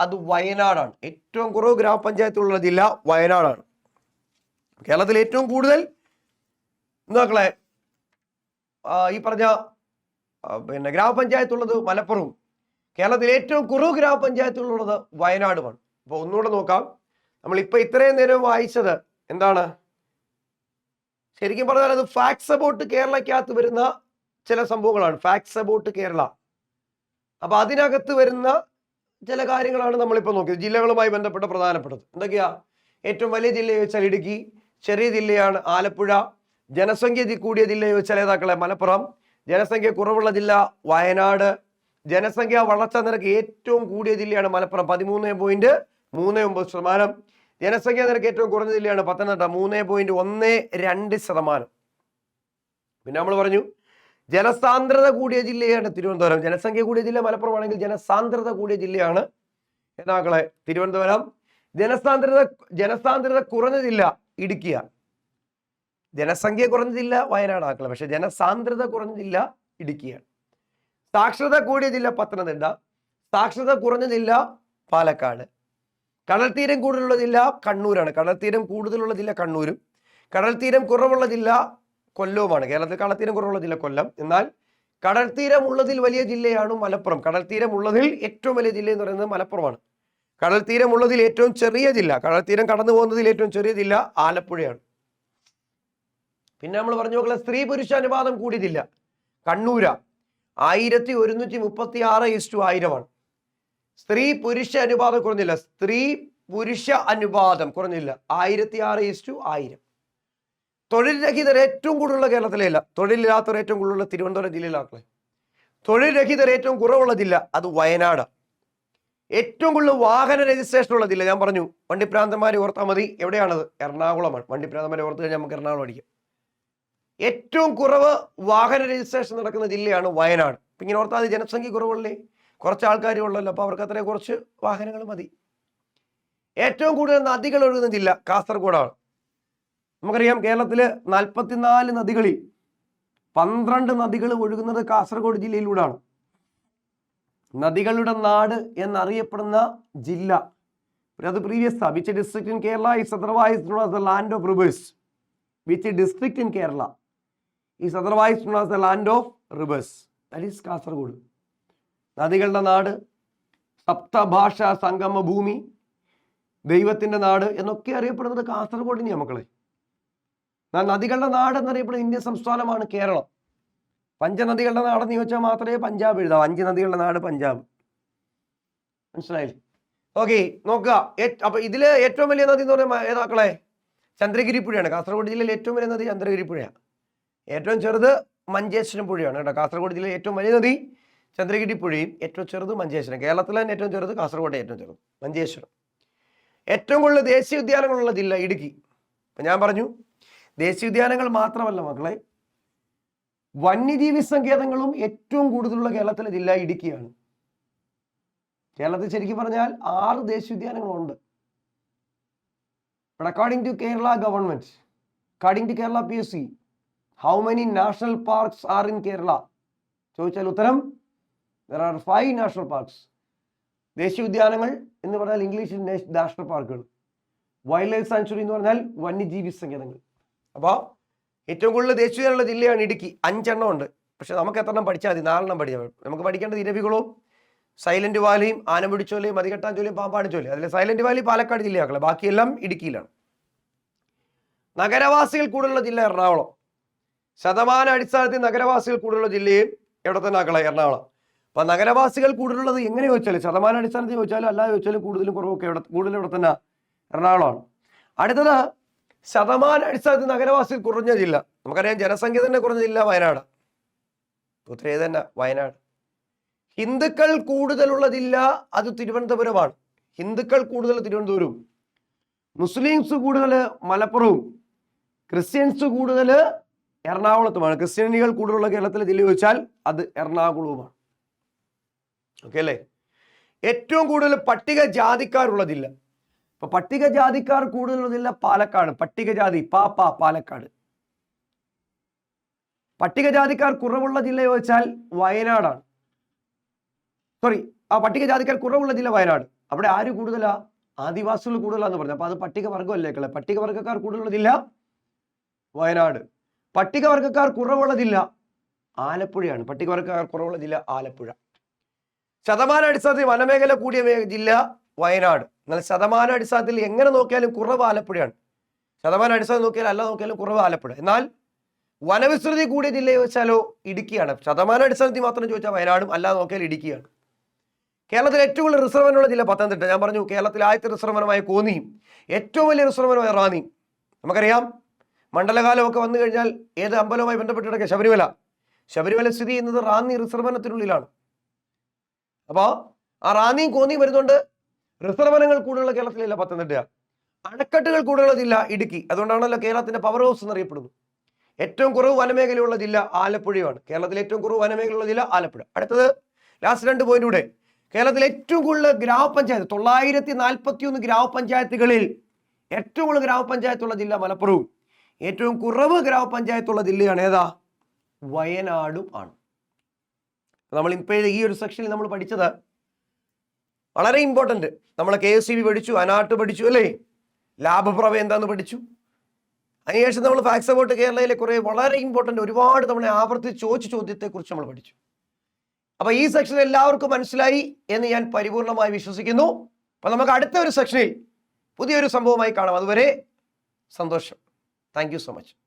അത് വയനാടാണ്. ഏറ്റവും കുറവ് ഗ്രാമപഞ്ചായത്തുള്ള ജില്ല വയനാടാണ്. കേരളത്തിൽ ഏറ്റവും കൂടുതൽ എന്താക്കളെ ഈ പറഞ്ഞ പിന്നെ ഗ്രാമപഞ്ചായത്തുള്ളത് മലപ്പുറവും. കേരളത്തിൽ ഏറ്റവും കുറവ് ഗ്രാമപഞ്ചായത്തുള്ളത് വയനാടുമാണ്. അപ്പോൾ ഒന്നുകൂടെ നോക്കാം. നമ്മൾ ഇപ്പൊ ഇത്രയും നേരം വായിച്ചത് എന്താണ്? ശരിക്കും പറഞ്ഞാൽ അത് ഫാക്സ് അബൌട്ട് കേരളക്കകത്ത് വരുന്ന ചില സംഭവങ്ങളാണ്. Facts about Kerala. അപ്പൊ അതിനകത്ത് വരുന്ന ചില കാര്യങ്ങളാണ് നമ്മളിപ്പോൾ നോക്കിയത്. ജില്ലകളുമായി ബന്ധപ്പെട്ട പ്രധാനപ്പെട്ടത്. എന്തൊക്കെയാ? ഏറ്റവും വലിയ ജില്ല ചോദിച്ചാൽ ഇടുക്കി ചെറിയ ജില്ലയാണ് ആലപ്പുഴ. ജനസംഖ്യ കൂടിയ ജില്ല ചോദിച്ചാൽ ഏതാക്കളെ? മലപ്പുറം. ജനസംഖ്യ കുറവുള്ള ജില്ല വയനാട്. ജനസംഖ്യ വളർച്ചാ നിരക്ക് ഏറ്റവും കൂടിയ ജില്ലയാണ് മലപ്പുറം. പതിമൂന്ന് പോയിന്റ് മൂന്ന് ഒമ്പത് ശതമാനം. ജനസംഖ്യാ നിരക്ക് ഏറ്റവും കുറഞ്ഞ ജില്ലയാണ് പത്തനംതിട്ട. മൂന്ന് പോയിന്റ് ഒന്ന് രണ്ട് ശതമാനം. പിന്നെ നമ്മൾ പറഞ്ഞു ജനസാന്ദ്രത കൂടിയ ജില്ലയാണ് തിരുവനന്തപുരം. ജനസംഖ്യ കൂടിയ ജില്ല മലപ്പുറം ആണെങ്കിൽ ജനസാന്ദ്രത കൂടിയ ജില്ലയാണ് എന്നാക്കളെ തിരുവനന്തപുരം. ജനസാന്ദ്രത ജനസാന്ദ്രത കുറഞ്ഞ ജില്ല ഇടുക്കിയാണ് ജനസംഖ്യ കുറഞ്ഞ ജില്ല വയനാടാക്കളെ പക്ഷെ ജനസാന്ദ്രത കുറഞ്ഞ ജില്ല ഇടുക്കിയാണ് സാക്ഷരത കൂടിയ ജില്ല പത്തനംതിട്ട സാക്ഷരത കുറഞ്ഞ ജില്ല പാലക്കാട്. കടൽത്തീരം കൂടുതലുള്ള ജില്ല കണ്ണൂരാണ്. കടൽത്തീരം കൂടുതലുള്ള ജില്ല കണ്ണൂരും. കടൽത്തീരം കുറവുള്ള ജില്ല കൊല്ലവുമാണ് കേരളത്തിൽ കടൽത്തീരം കുറവുള്ള ജില്ല കൊല്ലം. എന്നാൽ കടൽത്തീരം ഉള്ളതിൽ വലിയ ജില്ലയാണ് മലപ്പുറം. കടൽത്തീരം ഉള്ളതിൽ ഏറ്റവും വലിയ ജില്ല എന്ന് പറയുന്നത് മലപ്പുറമാണ്. കടൽത്തീരം ഉള്ളതിൽ ഏറ്റവും ചെറിയ ജില്ല കടൽത്തീരം കടന്നു പോകുന്നതിൽ ഏറ്റവും ചെറിയ ജില്ല ആലപ്പുഴയാണ്. പിന്നെ നമ്മൾ പറഞ്ഞു നോക്കുക സ്ത്രീ പുരുഷ അനുപാതം കൂടിയ ജില്ല കണ്ണൂര. ആയിരത്തി ഒരുന്നൂറ്റി മുപ്പത്തി ആറ് ഇസ്റ്റു ആയിരമാണ്. സ്ത്രീ പുരുഷ അനുപാതം കുറഞ്ഞില്ല. സ്ത്രീ പുരുഷ അനുപാതം കുറഞ്ഞില്ല. ആയിരത്തി ആറ് ഇസ്റ്റു ആയിരം. തൊഴിൽ രഹിതർ ഏറ്റവും കൂടുതലുള്ള കേരളത്തിലെ അല്ല തൊഴിലില്ലാത്തവർ ഏറ്റവും കൂടുതലുള്ള തിരുവനന്തപുരം ജില്ലയിലാക്കളെ തൊഴിൽ രഹിതർ ഏറ്റവും കുറവുള്ള ജില്ല അത് വയനാട്. ഏറ്റവും കൂടുതൽ വാഹന രജിസ്ട്രേഷൻ ഉള്ള ജില്ല. ഞാൻ പറഞ്ഞു വണ്ടിപ്രാന്തന്മാരെ ഓർത്താൽ മതി. എവിടെയാണത്? എറണാകുളമാണ് വണ്ടിപ്രാന്തന്മാരെ ഓർത്ത് കഴിഞ്ഞാൽ നമുക്ക് എറണാകുളം അടിക്കാം. ഏറ്റവും കുറവ് വാഹന രജിസ്ട്രേഷൻ നടക്കുന്ന ജില്ലയാണ് വയനാട്. അപ്പം ഇങ്ങനെ ഓർത്താൽ മതി ജനസംഖ്യ കുറവുള്ളേ. കുറച്ച് ആൾക്കാർ ഉള്ളല്ലോ അപ്പോൾ അവർക്ക് അത്രയും കുറച്ച് വാഹനങ്ങൾ മതി. ഏറ്റവും കൂടുതൽ നദികൾ ഒഴുകുന്ന ജില്ല കാസർഗോഡാണ്. നമുക്കറിയാം കേരളത്തിൽ നാൽപ്പത്തിനാല് നദികളിൽ പന്ത്രണ്ട് നദികൾ ഒഴുകുന്നത് കാസർഗോഡ് ജില്ലയിലൂടെയാണ് നദികളുടെ നാട് എന്നറിയപ്പെടുന്ന ജില്ല. അത് previous which district in Kerala is otherwise the land of rivers which district in Kerala is otherwise the land of rivers that is Kasaragod. നദികളുടെ നാട് സപ്തഭാഷ സംഗമ ഭൂമി ദൈവത്തിന്റെ നാട് എന്നൊക്കെ അറിയപ്പെടുന്നത് കാസർഗോഡിനെയാണ് മക്കളെ. നദികളുടെ നാട് എന്നറിയപ്പെടുന്ന ഇന്ത്യൻ സംസ്ഥാനമാണ് കേരളം. പഞ്ചനദികളുടെ നാടെന്ന് ചോദിച്ചാൽ മാത്രമേ പഞ്ചാബ് എഴുതാവൂ. അഞ്ച് നദികളുടെ നാട് പഞ്ചാബ്. മനസ്സിലായില്ലേ? ഓക്കെ നോക്കുക. അപ്പൊ ഇതിൽ ഏറ്റവും വലിയ നദി എന്ന് പറയുമ്പോൾ ഏതാക്കളെ? ചന്ദ്രഗിരി പുഴയാണ്. കാസർഗോഡ് ജില്ലയിൽ ഏറ്റവും വലിയ നദി ചന്ദ്രഗിരി പുഴയാണ്. ഏറ്റവും ചെറുത് മഞ്ചേശ്വരം പുഴയാണ് കേട്ടോ. കാസർഗോഡ് ജില്ലയിൽ ഏറ്റവും വലിയ നദി ചന്ദ്രഗിരി പുഴയും ഏറ്റവും ചെറുത് മഞ്ചേശ്വരം. കേരളത്തിലെ തന്നെ ഏറ്റവും ചെറുത് കാസർഗോഡ് ഏറ്റവും ചെറുത് മഞ്ചേശ്വരം. ഏറ്റവും കൂടുതൽ ദേശീയ ഉദ്യാനങ്ങളുള്ള ജില്ല ഇടുക്കി. ഞാൻ പറഞ്ഞു ദേശീയ ഉദ്യാനങ്ങൾ മാത്രമല്ല മക്കളെ. വന്യജീവി സങ്കേതങ്ങളും ഏറ്റവും കൂടുതലുള്ള കേരളത്തിലെ ജില്ല ഇടുക്കിയാണ്. കേരളത്തിൽ ശരിക്കും പറഞ്ഞാൽ ആറ് ദേശീയോദ്യാനങ്ങളുണ്ട്. But according to Kerala government, according to Kerala PSC, how many national parks are in Kerala ചോദിച്ചാൽ ഉത്തരം there are five national parks ദേശീയ ഉദ്യാനങ്ങൾ എന്ന് പറഞ്ഞാൽ ഇംഗ്ലീഷിൽ നാഷണൽ പാർക്കുകൾ വൈൽഡ് ലൈഫ് സാങ്ച്വറി എന്ന് പറഞ്ഞാൽ വന്യജീവി സങ്കേതങ്ങൾ. അപ്പോൾ ഏറ്റവും കൂടുതൽ ദേശീയതയുള്ള ജില്ലയാണ് ഇടുക്കി. അഞ്ചെണ്ണം ഉണ്ട്. പക്ഷെ നമുക്ക് എത്രണ്ണം പഠിച്ചാൽ മതി? നാലെണ്ണം പഠിച്ചാൽ നമുക്ക് പഠിക്കേണ്ടത് ഇരവികുളവും സൈലന്റ് വാലിയും ആനമുടിച്ചോലയും മതികെട്ടാഞ്ചോലയും പാമ്പാടിച്ചോലയും അതിലെ സൈലന്റ് വാലി പാലക്കാട് ജില്ലയാക്കളെ ബാക്കിയെല്ലാം ഇടുക്കിയിലാണ്. നഗരവാസികൾ കൂടുതലുള്ള ജില്ല എറണാകുളം. ശതമാന അടിസ്ഥാനത്തിൽ നഗരവാസികൾ കൂടുതലുള്ള ജില്ലയും എവിടെ തന്നെ ആക്കളെ എറണാകുളം. അപ്പൊ നഗരവാസികൾ കൂടുതലുള്ളത് എങ്ങനെ ചോദിച്ചാലും ശതമാന അടിസ്ഥാനത്തിൽ ചോദിച്ചാലും അല്ലാതെ ചോദിച്ചാലും കൂടുതലും കുറവൊക്കെ എവിടെ കൂടുതലും ഇവിടെ തന്നെ എറണാകുളമാണ്. അടുത്തത് ശതമാന അടിസ്ഥാനത്തിൽ നഗരവാസികൾ കുറഞ്ഞ ജില്ല. നമുക്കറിയാം ജനസംഖ്യ തന്നെ കുറഞ്ഞ ജില്ല വയനാട്. ഉത്തരേ തന്നെ വയനാട്. ഹിന്ദുക്കൾ കൂടുതലുള്ള ജില്ല അത് തിരുവനന്തപുരമാണ്. ഹിന്ദുക്കൾ കൂടുതൽ തിരുവനന്തപുരവും. മുസ്ലിംസ് കൂടുതൽ മലപ്പുറവും. ക്രിസ്ത്യൻസ് കൂടുതൽ എറണാകുളത്തുമാണ്. ക്രിസ്ത്യാനികൾ കൂടുതലുള്ള കേരളത്തിലെ ജില്ല ചോദിച്ചാൽ അത് എറണാകുളവുമാണ്. ഓക്കെ അല്ലേ? ഏറ്റവും കൂടുതൽ പട്ടിക ജാതിക്കാരുള്ള ജില്ല. ഇപ്പൊ പട്ടികജാതിക്കാർ കൂടുതലുള്ള പാലക്കാട്. പട്ടികജാതി പാപ്പ പാലക്കാട്. പട്ടികജാതിക്കാർ കുറവുള്ള ജില്ല ചോദിച്ചാൽ വയനാടാണ്. സോറി ആ പട്ടികജാതിക്കാർ കുറവുള്ള ജില്ല വയനാട്. അവിടെ ആര് കൂടുതലാ? ആദിവാസികൾ കൂടുതലാന്ന് പറഞ്ഞു. അപ്പൊ അത് പട്ടികവർഗമല്ലേ കളെ പട്ടികവർഗക്കാർ കൂടുതലുള്ള ജില്ല വയനാട്. പട്ടികവർഗക്കാർ കുറവുള്ള ജില്ല ആലപ്പുഴയാണ്. പട്ടികവർഗക്കാർ കുറവുള്ള ജില്ല ആലപ്പുഴ. ശതമാന അടിസ്ഥാനത്തിൽ വനമേഖല കൂടിയ ജില്ല വയനാട്. എന്നാൽ ശതമാന അടിസ്ഥാനത്തിൽ എങ്ങനെ നോക്കിയാലും കുറവ് ആലപ്പുഴയാണ്. ശതമാന അടിസ്ഥാനം നോക്കിയാൽ അല്ല നോക്കിയാലും കുറവ് ആലപ്പുഴ. എന്നാൽ വനവിസ്തൃതി കൂടിയ ജില്ല ചോദിച്ചാലോ ഇടുക്കിയാണ്. ശതമാന അടിസ്ഥാനത്തിൽ മാത്രം ചോദിച്ചാൽ വയനാടും അല്ലാതെ നോക്കിയാൽ ഇടുക്കിയാണ്. കേരളത്തിൽ ഏറ്റവും കൂടുതൽ റിസർവ് വനമുള്ള ജില്ല പത്തനംതിട്ട. ഞാൻ പറഞ്ഞു കേരളത്തിൽ ആദ്യത്തെ റിസർവ് വനമായ കോന്നിയും ഏറ്റവും വലിയ റിസർവ് വനമായ റാന്നിയും. നമുക്കറിയാം മണ്ഡലകാലമൊക്കെ വന്നു കഴിഞ്ഞാൽ ഏത് അമ്പലവുമായി ബന്ധപ്പെട്ട് കിടക്കുക ശബരിമല? ശബരിമല സ്ഥിതി ചെയ്യുന്നത് റാന്നി റിസർവ് വനത്തിനുള്ളിലാണ്. അപ്പോൾ ആ റാന്നിയും കോന്നിയും വരുന്നുണ്ട്. റിസർവ് വനങ്ങൾ കൂടുതലുള്ള കേരളത്തിലില്ല പത്തനംതിട്ട. അണക്കെട്ടുകൾ കൂടുതലുള്ള ജില്ല ഇടുക്കി. അതുകൊണ്ടാണല്ലോ കേരളത്തിന്റെ പവർ ഹൗസ് എന്നറിയപ്പെടുന്നു ഏറ്റവും കുറവ് വനമേഖലയുള്ള ജില്ല ആലപ്പുഴയാണ്. കേരളത്തിലെ ഏറ്റവും കുറവ് വനമേഖലയുള്ള ജില്ല ആലപ്പുഴ. അടുത്തത് ലാസ്റ്റ് രണ്ട് പോയിന്റ് കൂടെ കേരളത്തിലെ ഏറ്റവും കൂടുതൽ ഗ്രാമപഞ്ചായത്ത് തൊള്ളായിരത്തി നാൽപ്പത്തി ഒന്ന് ഗ്രാമപഞ്ചായത്തുകളിൽ ഏറ്റവും കൂടുതൽ ഗ്രാമപഞ്ചായത്തുള്ള ജില്ല മലപ്പുറവും ഏറ്റവും കുറവ് ഗ്രാമപഞ്ചായത്തുള്ള ജില്ലയാണ് ഏതാ? വയനാടും ആണ്. നമ്മൾ ഇപ്പോൾ ഈ ഒരു സെക്ഷനിൽ നമ്മൾ പഠിച്ചത് വളരെ ഇമ്പോർട്ടന്റ് നമ്മൾ കെ എസ് സി ബി പഠിച്ചു അനാട്ട് പഠിച്ചു അല്ലേ? ലാഭപ്രവ എന്താന്ന് പഠിച്ചു. അതിനുശേഷം നമ്മൾ ഫാക്സ് അബൌട്ട് കേരളയിലെ കുറേ വളരെ ഇമ്പോർട്ടന്റ് ഒരുപാട് നമ്മളെ ആവർത്തിച്ച് ചോദിച്ച ചോദ്യത്തെക്കുറിച്ച് നമ്മൾ പഠിച്ചു. അപ്പോൾ ഈ സെക്ഷൻ എല്ലാവർക്കും മനസ്സിലായി എന്ന് ഞാൻ പരിപൂർണമായി വിശ്വസിക്കുന്നു. അപ്പോൾ നമുക്ക് അടുത്ത ഒരു സെക്ഷനിൽ പുതിയൊരു സംഭവമായി കാണാം. അതുവരെ സന്തോഷം. Thank so much